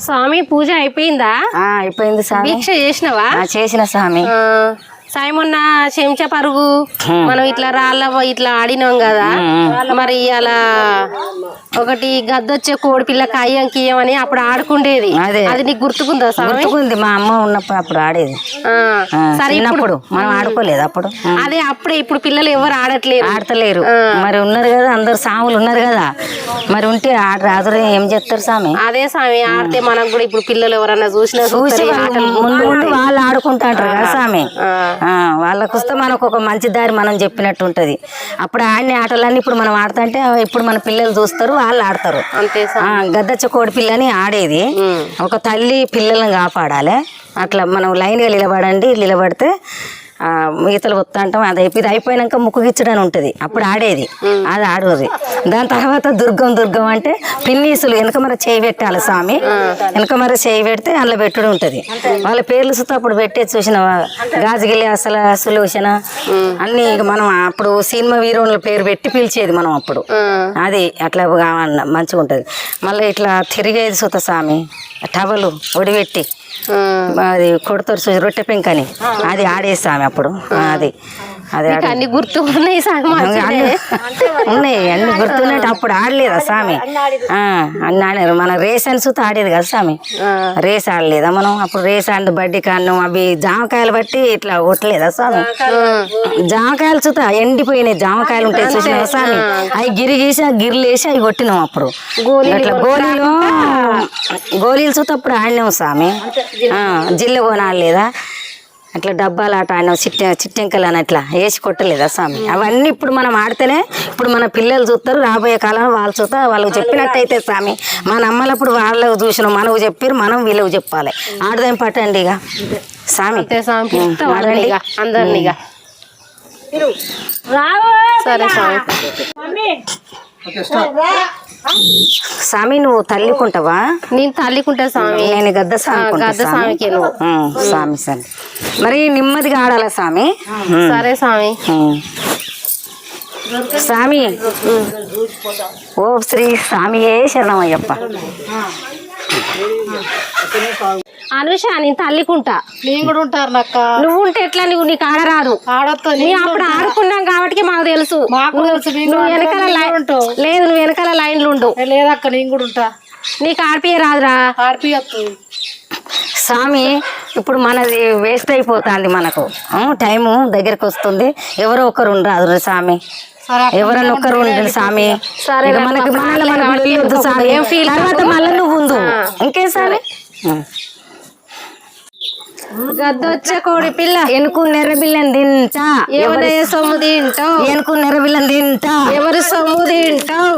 స్వామి పూజ అయిపోయిందా? అయిపోయింది స్వామి. దీక్ష చేసినవా? చేసిన స్వామి. ఆ, సాయి మొన్న చెంచా పరుగు. మనం ఇట్లా రాళ్ళ ఇట్లా ఆడినాం కదా. మరి అలా ఒకటి గద్దొచ్చే కోడి పిల్ల కయ్యం కియ్యం అప్పుడు ఆడుకుండేది. అదే. నీకు గుర్తుకుందా గుర్తుకుంది. మా అమ్మ ఉన్నప్పుడు అప్పుడు ఆడేది. సరే ఇప్పుడు మనం ఆడుకోలేదు అప్పుడు. అదే అప్పుడే ఇప్పుడు పిల్లలు ఎవరు ఆడట్లేరు. ఆడతలేరు. మరి ఉన్నారు కదా అందరు సాములు ఉన్నారు కదా. మరి ఉంటే ఆడ రాదురే ఏం చేస్తారు స్వామి అదే స్వామి ఆడితే మనకు కూడా ఇప్పుడు పిల్లలు ఎవరన్నా చూసినా చూసి వాళ్ళు ఆటలు. ముందు ముందు వాళ్ళు ఆడుకుంటాంటారు కదా. ఆ, వాళ్ళకు వస్తే మనకు ఒక మంచి దారి మనం చెప్పినట్టు ఉంటది. అప్పుడు ఆడిన ఆటలన్నీ ఇప్పుడు మనం ఆడుతుంటే ఇప్పుడు మన పిల్లలు చూస్తారు వాళ్ళు ఆడతారు. గద్దచ్చ కోడి పిల్లని ఆడేది. ఒక తల్లి పిల్లల్ని కాపాడాలి. అట్లా మనం లైన్గా నిలబడండి నిలబడితే ఈతలు వస్తా అంటాం అది అయిపోయి ఇది అయిపోయినాక ముక్కు గిచ్చడని ఉంటుంది. అప్పుడు ఆడేది. అది ఆడేది దాని తర్వాత దుర్గం దుర్గం అంటే పిన్నీసులు వెనక మరి చేయి పెట్టాలి స్వామి. వెనక మరి చేయి పెడితే అందులో పెట్టుడు ఉంటుంది. వాళ్ళ పేర్లు సుతా అప్పుడు పెట్టే చూసిన గాజుగిలి అసలు సులోచన అన్ని మనం అప్పుడు సినిమా హీరోల పేరు పెట్టి పిలిచేది మనం అప్పుడు. అది అట్లా కావాలన్న మంచిగా ఉంటుంది. మళ్ళీ ఇట్లా తిరిగేది సుత స్వామి. టవలు ఒడిపెట్టి. అది కొడతారు రొట్టె పెంకని. అది ఆడేస్తాము అప్పుడు. అది. అది అన్ని గుర్తు ఉన్నాయి ఉన్నాయి అన్ని గుర్తున్నట్టు అప్పుడు ఆడలేదా స్వామి? అన్ని ఆడారు మన రేస్ అని సుత ఆడేది కదా స్వామి? రేస్ ఆడలేదా మనం? అప్పుడు రేస్ ఆడి బడ్డీ కాను అవి జామకాయలు బట్టి ఇట్లా కొట్టలేదా స్వామి? జామకాయలు. చూత ఎండిపోయినాయి. జామకాయలు ఉంటాయి చూసిన స్వామి? అవి గిరి గీసి గిర్లు వేసి అవి కొట్టినాం అప్పుడు. అట్లా గోళీలు గోళీలు చూత అప్పుడు ఆడినాం స్వామి. జిల్ల కొనాలేదా అట్లా డబ్బాలు ఆట ఆడినాం చిట్ట చిట్టెంకలు అని అట్లా వేసి కొట్టలేదా స్వామి? అవన్నీ ఇప్పుడు మనం ఆడితేనే ఇప్పుడు మన పిల్లలు చూస్తారు రాబోయే కాలంలో వాళ్ళు చూస్తా వాళ్ళకి చెప్పినట్టయితే స్వామి మన అమ్మలప్పుడు వాళ్ళకు చూసినాం మనకు చెప్పారు మనం వీళ్ళకి చెప్పాలి. ఆడదాం పట్టండి ఇక? స్వామి. అందరిని సరే స్వామి. స్వామి నువ్వు తల్లికుంటావా? నేను తల్లికుంటా స్వామి. నేను గద్ద స్వామి గద్ద స్వామికే. స్వామి స్వామి మరి నెమ్మదిగా ఆడాలా స్వామి. సరే స్వామి. స్వామి ఓ శ్రీ స్వామియే శరణమయ్యప్ప. అనుష నేను తల్లికుంటా. నేను కూడా ఉంటారు నక్క నువ్వు ఉంటే ఎట్లా నువ్వు నీకు ఆడరాదు. ఆడతో అప్పుడు ఆడుకున్నాం మాకు తెలుసు. మాకు తెలుసు మేము నువ్వు వెనకాల. లేదు నువ్వు వెనకాల లైన్లు ఉండు. లేదక్క నేను కూడా ఉంటా. నీకు ఆడిపియ రాదురా. ఆడిపియచ్చు స్వామి ఇప్పుడు మనది వేస్ట్ అయిపోతుంది మనకు. టైము దగ్గరికి వస్తుంది. ఎవరో ఒకరు ఉండరాదు స్వామి. ఎవరన్నా ఒక్కరు ఉండండి స్వామి. మనకి పాప, మళ్ళీ తర్వాత నువ్వు ఉండు. ఇంకేం. గద్దొచ్చే కోడి పిల్ల. ఎనుకు నెర్రబిల్లని తింటా. ఎవరి సొమ్ము తింటావు? ఎనుకు నెర్రబిల్లని తింటా. ఎవరి సొమ్ము తింటావు?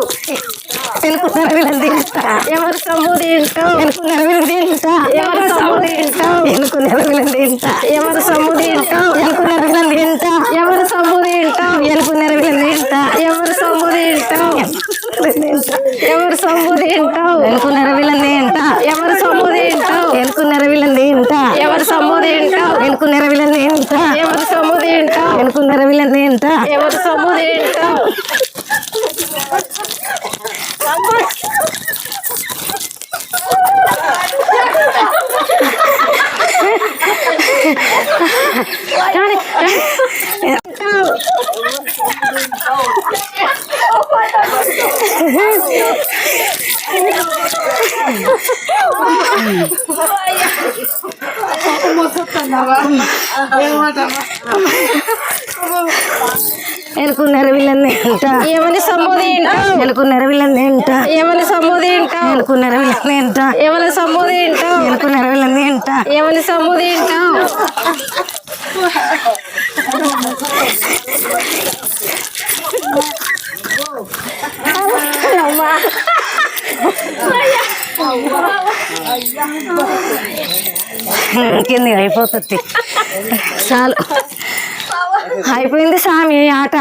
ఎనుకు నెర్రబిల్లని తింటా. ఎవరి సొమ్ము తింటావు? ఎనుకు నెర్రబిల్లని తింటా. ఎవరి సొమ్ము తింటావు? ఎనుకు నెర్రబిల్లని తింటా. ఎవరి సొమ్ము తింటావు? ఎనుకు నెర్రబిల్లని తింటా. ఎవరి సొమ్ము తింటావు? ఎనుకు నెర్రబిల్లని తింటా. ఎవరి సొమ్ము తింటావు? ఎవరి సొమ్ము తింటావు? ఎనుకు తింటా ఎవరి సొమ్ము తింటావు ఎనుకు నెర్రబిల్లని తింటా ఎవరి సొమ్ము తింటావు ఎనుకు నెర్రబిల్లని తింటా ఎవరి సొమ్ము తింటావు ఎనుకు నెర్రబిల్లని తింటా ఎవరి సొమ్ము తింటావు ఎవరి సొమ్ము తింటావు ఎనుకు నెర్రబిల్లని తింటా ఎవరి సొమ్ము తింటావు ఎనుకు నెర్రబిల్లని తింటా ఎవరి సొమ్ము తింటావు ఎనుకు నెర్రబిల్లని తింటా ఎవరి సొమ్ము తింటావు కింది అయిపోతుంది. చాలు. అయిపోయింది స్వామి ఆట.